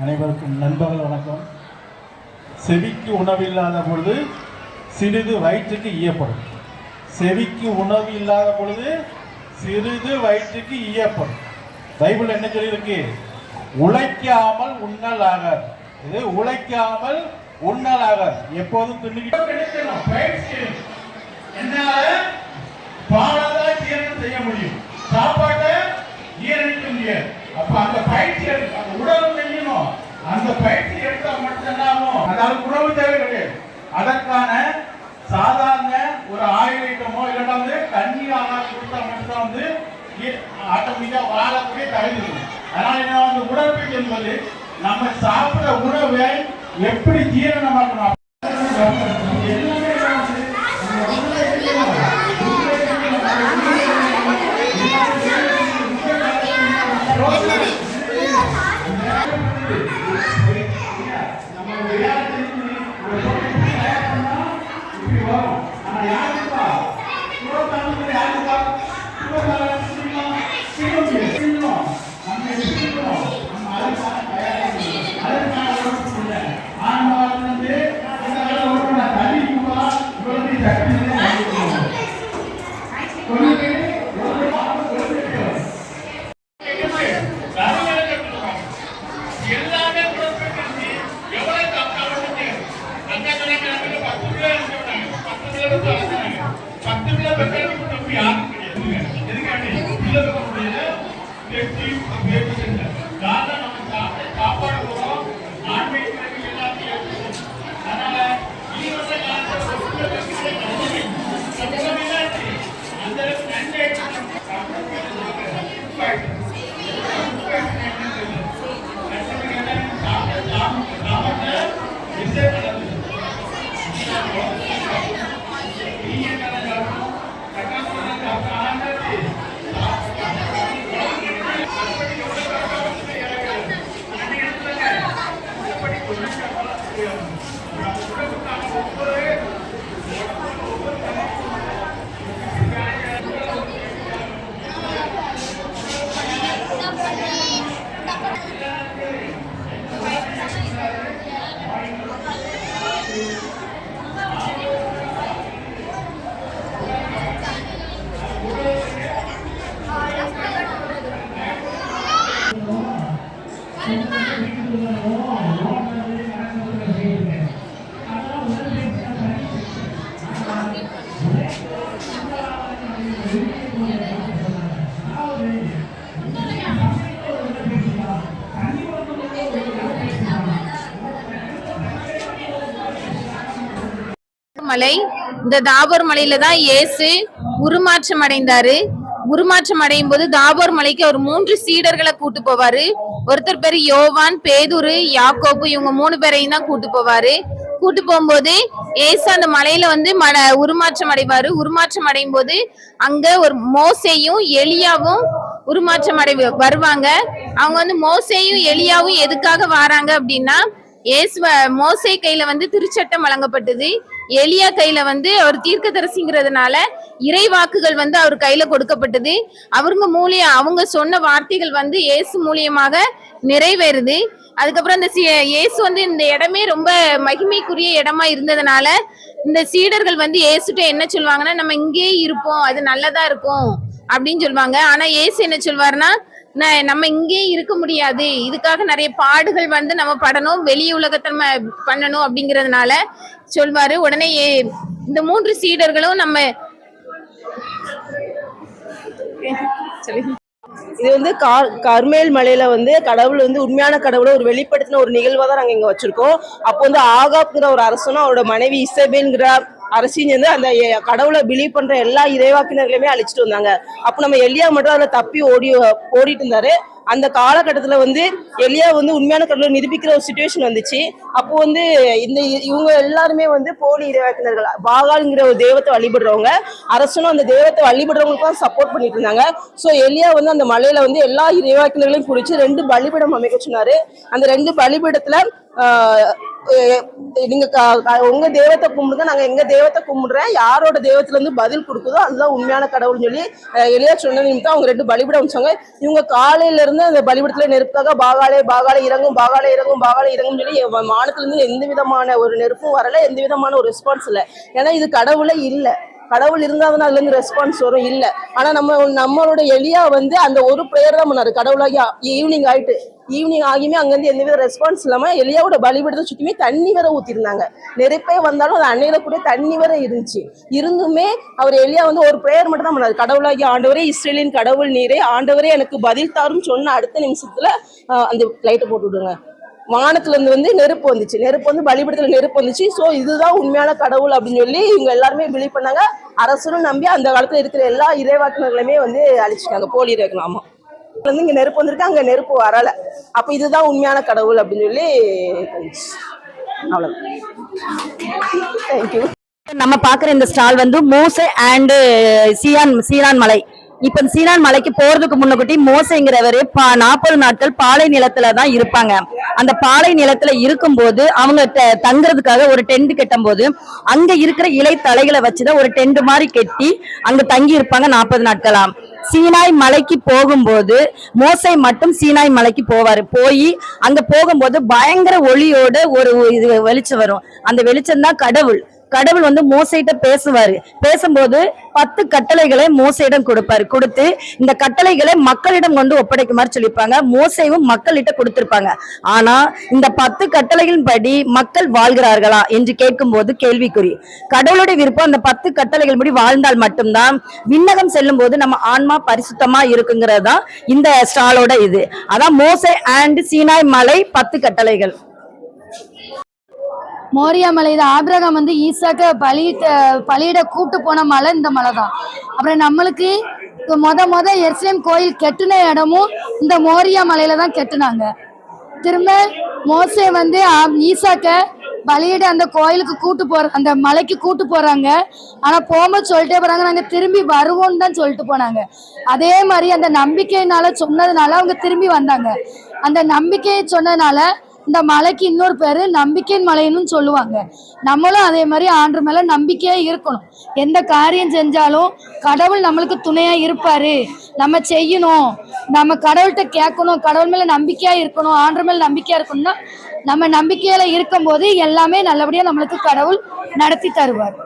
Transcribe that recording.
அனைவருக்கும் நண்பர்கள் வணக்கம். செவிக்கு உணவில்லாத பொழுது சிறிது வயிற்றுக்கு ஈயப்படும். செவிக்கு உணவு இல்லாத பொழுது சிறிது வயிற்றுக்கு ஈயப்படும். பைபிள் என்ன சொல்லியிருக்கு? உழைக்காமல் உண்ணலாக இது உழைக்காமல் உண்ணலாக எப்போதும் தின்னுக்கிட்டு என்னால பாலதான் ஜீரணம் செய்ய முடியும். சாப்பாட்டை முடியாது அப்ப அந்த பயிற்சி அந்த உணவு செய்யணும் அந்த பயிற்சி எடுத்தா மட்டும்தான் அதாவது உணவு தேவை கிடையாது அதற்கான சாதாரண ஒரு ஆயுள் ஐட்டமோ இல்லைன்னா வந்து தண்ணீர் கொடுத்தா மட்டும்தான் வந்து ஆட்டோமேட்டிக்கா வாழக்கூடிய தகுதி அதனால என்ன வந்து உடற்பயிற்சி என்பது நம்ம சாப்பிட உணவை எப்படி ஜீரணமாக்கணும்? எல்லாமே effective available in that. மலை. இந்த தாபோர் மலையில தான் இயேசு உருமாற்றம் அடைந்தாரு. உருமாற்றம் அடையும் போது தாபோர் மலைக்கு அவர் மூன்று சீடர்களை கூட்டு போவாரு. ஒருத்தர் பேரு யோவான் பேதுரு யாக்கோப்பு இவங்க மூணு பேரையும் தான் கூட்டு போவாரு. கூட்டு போகும்போது ஏசு அந்த மலையில வந்து மல உருமாற்றம் அடைவாரு. உருமாற்றம் அடையும் போது அங்க ஒரு மோசையும் எலியாவும் உருமாற்றம் அடை வருவாங்க. அவங்க வந்து மோசையும் எலியாவும் எதுக்காக வராங்க அப்படின்னா ஏசுவ மோசை கையில வந்து திருச்சட்டம் வழங்கப்பட்டது. எலியா கையில வந்து அவர் தீர்க்கதரிசிங்கிறதுனால இறை வாக்குகள் வந்து அவர் கையில கொடுக்கப்பட்டது. அவருங்க மூலியம் அவங்க சொன்ன வார்த்தைகள் வந்து இயேசு மூலியமாக நிறைவேறுது. அதுக்கப்புறம் இந்த இயேசு வந்து இந்த இடமே ரொம்ப மகிமைக்குரிய இடமா இருந்ததுனால இந்த சீடர்கள் வந்து இயேசுட்ட என்ன சொல்லுவாங்கன்னா நம்ம இங்கேயே இருப்போம் அது நல்லதா இருக்கும். அப்படின்னு சொல்லுவாங்க. ஆனா இயேசு என்ன சொல்வாருன்னா நம்ம இங்கேயே இருக்க முடியாது. இதுக்காக நிறைய பாடுகள் வந்து நம்ம படணும் வெளி உலகத்தை நம்ம பண்ணணும் அப்படிங்கறதுனால சொல்வாரு. உடனே ஏ- இந்த மூன்று சீடர்களும் நம்ம இது வந்து கார் கர்மேல் மலையில வந்து கடவுள் வந்து உண்மையான கடவுளை ஒரு வெளிப்படுத்தின ஒரு நிகழ்வா தான் நாங்க இங்க வச்சிருக்கோம். அப்போ வந்து ஆகாப்ங்கிற ஒரு அரசனும் அவரோட மனைவி இசபேன்கிற அரசிஞ்சு வந்து அந்த கடவுளை பிலீவ் பண்ற எல்லா இறைவாக்கினர்களையுமே அழிச்சிட்டு வந்தாங்க. அப்போ நம்ம எலியா மட்டும் அதுல தப்பி ஓடி ஓடிட்டு இருந்தாரு. அந்த காலகட்டத்தில் வந்து எலியா வந்து உண்மையான கடவுளை நிரூபிக்கிற ஒரு சுச்சுவேஷன் வந்துச்சு. அப்போ வந்து இந்த இ- இவங்க எல்லாருமே வந்து போலி இறைவாக்கினர்கள் பாகால்ங்கிற ஒரு தெய்வத்தை வழிபடுறவங்க அரசனும் அந்த தெய்வத்தை வழிபடுறவங்களுக்கு தான் சப்போர்ட் பண்ணிட்டு இருந்தாங்க. ஸோ எலியா வந்து அந்த மலையில வந்து எல்லா இறைவாக்கினர்களையும் பிடிச்சி ரெண்டு பலிபீடம் அமைக்க சொன்னாரு. அந்த ரெண்டு பலிபீடத்துல நீங்க உங்க தெய்வத்தை கும்பிடுங்க நாங்க எங்க தெய்வத்தை கும்பிடுறேன் யாரோட தெய்வத்துல இருந்து பதில் கொடுக்குதோ அதுதான் உண்மையான கடவுள்னு சொல்லி எளியா சொன்ன நிமித்தம் அவங்க ரெண்டு பலிபிடம் வச்சாங்க. இவங்க காலையில இருந்து அந்த பலிபீடத்துல நெருப்பாக பாகாலே பாகாலே இறங்கும் பாகாலே இறங்கும் பாகாலே இறங்கும் சொல்லி எவ- வானத்துல இருந்து எந்த விதமான ஒரு நெருப்பும் வரல எந்த விதமான ஒரு ரெஸ்பான்ஸ் இல்லை. ஏன்னா இது கடவுளே இல்லை. கடவுள் இருந்தால் அதுல அதுலேருந்து ரெஸ்பான்ஸ் வரும். இல்ல. ஆனா நம்ம நம்மளோட எலியா வந்து அந்த ஒரு ப்ரேயர் தான் பண்ணாரு. கடவுளாகி ஈவினிங் ஆயிட்டு. ஈவினிங் ஆகியுமே அங்கேருந்து எந்தவித ரெஸ்பான்ஸ் இல்லாம எலியாவோட பலிபடுத்த சுற்றியுமே தண்ணி வர ஊத்திருந்தாங்க நெருப்பே வந்தாலும் அது அன்னையில கூட தண்ணி வர இருந்துச்சு. இருந்துமே அவர் எலியா வந்து ஒரு ப்ரேயர் மட்டும் தான் பண்ணாரு. கடவுளாகி ஆண்டவரே இஸ்ரேலின் கடவுள் நீரே ஆண்டவரே எனக்கு பதில் தாரும் சொன்ன அடுத்த நிமிஷத்துல அந்த லைட்டை போட்டு விடுங்க. வானத்துல இருந்து வந்து நெருப்பு வந்துச்சு. நெருப்பு வந்து பலிபீடத்துல நெருப்பு வந்துச்சு. சோ இதுதான் உண்மையான கடவுள் அப்படின்னு சொல்லி இவங்க எல்லாருமே பிலீவ் பண்ணாங்க. அரசரும் நம்பி அந்த காலத்துல இருக்கிற எல்லா இறைவாக்கினர்களுமே வந்து அழிச்சிட்டாங்க. போலி இறைவாக்கினர் வந்து இதுல இங்க நெருப்பு வந்திருக்கு. அங்க நெருப்பு வரல. அப்ப இதுதான் உண்மையான கடவுள் அப்படின்னு சொல்லி தெரிஞ்சுச்சு. தேங்க்யூ நம்ம பாக்குற இந்த ஸ்டால் வந்து மூசை அண்ட் சீரான் சீரான் மலை. இப்ப இந்த சீரான் மலைக்கு போறதுக்கு முன்னக்கூட்டி மோசைங்கிறவரு நாற்பது நாட்கள் பாலை நிலத்துல தான் இருப்பாங்க. அந்த பாலை நிலத்துல இருக்கும்போது அவங்க த- தங்குறதுக்காக ஒரு டென்ட் கட்டும் போது அங்க இருக்கிற இலை தலைகளை வச்சுதான் ஒரு டென்ட் மாதிரி கட்டி அங்க தங்கி இருப்பாங்க நாற்பது நாட்களாம். சீனாய் மலைக்கு போகும்போது மோசை மட்டும் சீனாய் மலைக்கு போவாரு. போய் அங்க போகும்போது பயங்கர ஒளியோட ஒரு இது வெளிச்சம் வரும். அந்த வெளிச்சம் தான் கடவுள். கடவுள் வந்து மோசையிட்ட பேசுவாரு. பேசும்போது பத்து கட்டளைகளை மோசையிடம் கொடுப்பாரு. கொடுத்து இந்த கட்டளைகளை மக்களிடம் கொண்டு ஒப்படைக்குமாறு சொல்லியிருப்பாங்க. மோசையும் மக்கள்கிட்ட கொடுத்திருப்பாங்க. ஆனா இந்த பத்து கட்டளைகளின் படி மக்கள் வாழ்கிறார்களா என்று கேட்கும்போது கேள்விக்குறி. கடவுளுடைய விருப்பம் அந்த பத்து கட்டளைகள் படி வாழ்ந்தால் மட்டும்தான் விண்ணகம் செல்லும் போது நம்ம ஆன்மா பரிசுத்தமா இருக்குங்கிறது தான் இந்த ஸ்டாலோட இது. அதான் மோசை அண்ட் சீனாய் மலை பத்து கட்டளைகள். மோரியா மலை தான் ஆபிரகாம் வந்து ஈசாக்க பலியிட்ட பலியிட கூப்பிட்டு போன மலை இந்த மலை தான் அப்புறம் நம்மளுக்கு மொத மொத எருசலேம் கோயில் கெட்டின இடமும் இந்த மோரியா மலையில தான் கெட்டினாங்க. திரும்ப மோசே வந்து ஈசாக்க பலியிட அந்த கோயிலுக்கு கூட்டு போற அந்த மலைக்கு கூட்டு போறாங்க. ஆனா போகும்போது சொல்லிட்டே போறாங்க நாங்க திரும்பி வருவோம்னு தான் சொல்லிட்டு போனாங்க. அதே மாதிரி அந்த நம்பிக்கையினால சொன்னதுனால அவங்க திரும்பி வந்தாங்க. அந்த நம்பிக்கையை சொன்னதுனால இந்த மலைக்கு இன்னொரு பேரு நம்பிக்கையின் மலைன்னு சொல்லுவாங்க. நம்மளும் அதே மாதிரி ஆண்டு மேல நம்பிக்கையா இருக்கணும். எந்த காரியம் செஞ்சாலும் கடவுள் நம்மளுக்கு துணையா இருப்பாரு. நம்ம செய்யணும். நம்ம கடவுள்கிட்ட கேட்கணும். கடவுள் மேல நம்பிக்கையா இருக்கணும். ஆண்டு மேல நம்பிக்கையா இருக்கணும்னா நம்ம நம்பிக்கையில இருக்கும்போது எல்லாமே நல்லபடியா நம்மளுக்கு கடவுள் நடத்தி தருவார்.